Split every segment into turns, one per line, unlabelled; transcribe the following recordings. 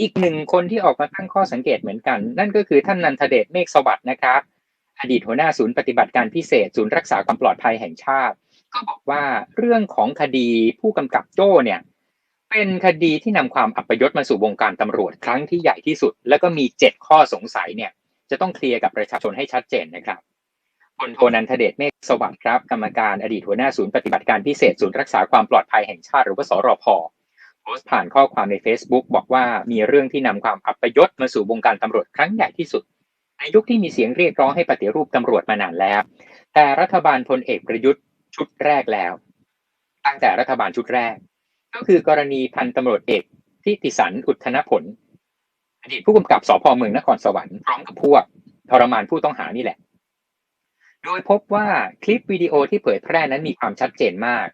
อีกหนึ่งคนที่ออกมาตั้งข้อสังเกตเหมือนกัน นั่นก็คือท่านนันทเดชเมฆสวัสดิ์นะครับ อดีตหัวหน้าศูนย์ปฏิบัติการพิเศษ ศูนย์รักษาความปลอดภัยแห่งชาติ ก็บอกว่าเรื่องของคดีผู้กำกับโจ้เนี่ย เป็นคดีที่นำความอัปยศมาสู่วงการตำรวจครั้งที่ใหญ่ที่สุด แล้วก็มีเจ็ดข้อสงสัยเนี่ย จะต้องเคลียร์กับประชาชนให้ชัดเจนนะครับพลโทนันทเดชเมฆสวัสดิ์ครับ กรรมการอดีตหัวหน้าศูนย์ปฏิบัติการพิเศษศูนย์รักษาความปลอดภัยแห่งชาติหรือว่าสรพ โพสต์ผ่านข้อความใน Facebook บอกว่ามีเรื่องที่นำความอัปยศมาสู่วงการตำรวจครั้งใหญ่ที่สุดในยุคที่มีเสียงเรียกร้องให้ปฏิรูปตำรวจมานานแล้ว แต่รัฐบาลพลเอกประยุทธ์ชุดแรกแล้ว ตั้งแต่รัฐบาลชุดแรก ก็คือกรณีพันตำรวจเอกทิติสันอุทธนผล อดีตผู้กำกับสพเมืองนครสวรรค์พร้อมกับพวกทรมานผู้ต้องหานี่แหละ โดยพบว่าคลิปวิดีโอที่เผยแพร่นั้นมีความชัดเจนมาก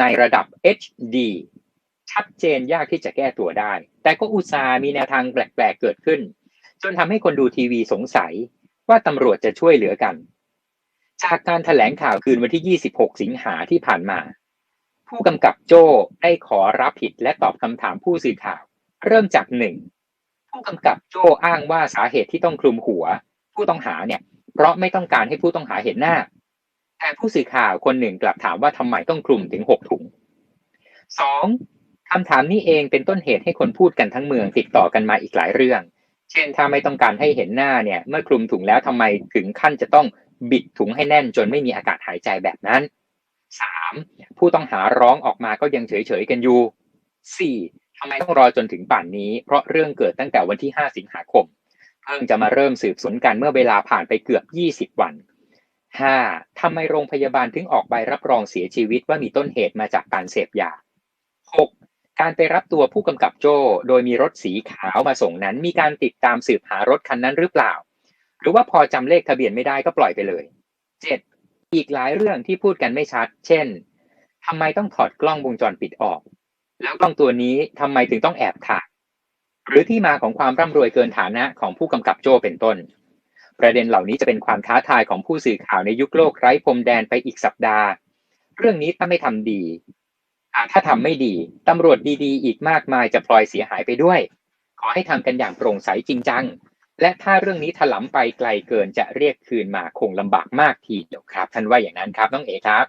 ในระดับ HD ชัดเจนยากที่จะแก้ตัวได้ แต่ก็อุตส่าห์มีแนวทางแปลกๆเกิดขึ้น จนทำให้คนดูทีวีสงสัยว่าตำรวจจะช่วยเหลือกัน จากการถแถลงข่าวคืนวันที่ 26 สิงหาที่ผ่านมา ผู้กำกับโจ้ได้ขอรับผิดและตอบคำถามผู้สื่อข่าว เริ่มจากหนึ่งผู้กำกับโจ้อ้างว่าสาเหตุที่ต้องคลุมหัว ผู้ต้องหาเนี่ย เพราะไม่ต้องการให้ผู้ต้องหาเห็นหน้า แต่ผู้สื่อข่าวคนหนึ่งกลับถามว่าทำไมต้องคลุมถึงหกถุงสอง คำถามนี้เองเป็นต้นเหตุให้คนพูดกันทั้งเมืองติดต่อกันมาอีกหลายเรื่อง เช่นถ้าไม่ต้องการให้เห็นหน้าเนี่ยเมื่อคลุมถุงแล้วทำไมถึงขั้นจะต้องบิดถุงให้แน่นจนไม่มีอากาศหายใจแบบนั้น 3. ผู้ต้องหาร้องออกมาก็ยังเฉยๆกันอยู่ 4. ทำไมต้องรอจนถึงป่านนี้ เพราะเรื่องเกิดตั้งแต่วันที่ 5 สิงหาคม เพิ่งจะมาเริ่มสืบสวนกันเมื่อเวลาผ่านไปเกือบ 20 วัน 5. ทำไมโรงพยาบาลถึงออกใบรับรองเสียชีวิตว่ามีต้นเหตุมาจากการเสพยา 6. การไปรับตัวผู้กำกับโจ้โดยมีรถสีขาวมาส่งนั้น มีการติดตามสืบหารถคันนั้นหรือเปล่า หรือว่าพอจำเลขทะเบียนไม่ได้ก็ปล่อยไปเลย 7. อีกหลายเรื่องที่พูดกันไม่ชัด เช่นทำไมต้องถอดกล้องวงจรปิดออก แล้วกล้องตัวนี้ทำไมถึงต้องแอบถ่ายหรือที่มาของความร่ำรวยเกินฐานะของผู้กำกับโจ้เป็นต้น ประเด็นเหล่านี้จะเป็นความท้าทายของผู้สื่อข่าวในยุคโลกไร้พรมแดนไปอีกสัปดาห์ เรื่องนี้ถ้าไม่ทำดี ถ้าทำไม่ดีตำรวจดีๆ อีกมากมายจะพลอยเสียหายไปด้วย ขอให้ทำกันอย่างโปร่งใสจริงจัง และถ้าเรื่องนี้ถลำไปไกลเกินจะเรียกคืนมาคงลำบากมากทีเดียวครับ ท่านว่าอย่างนั้นครับน้องเอครับ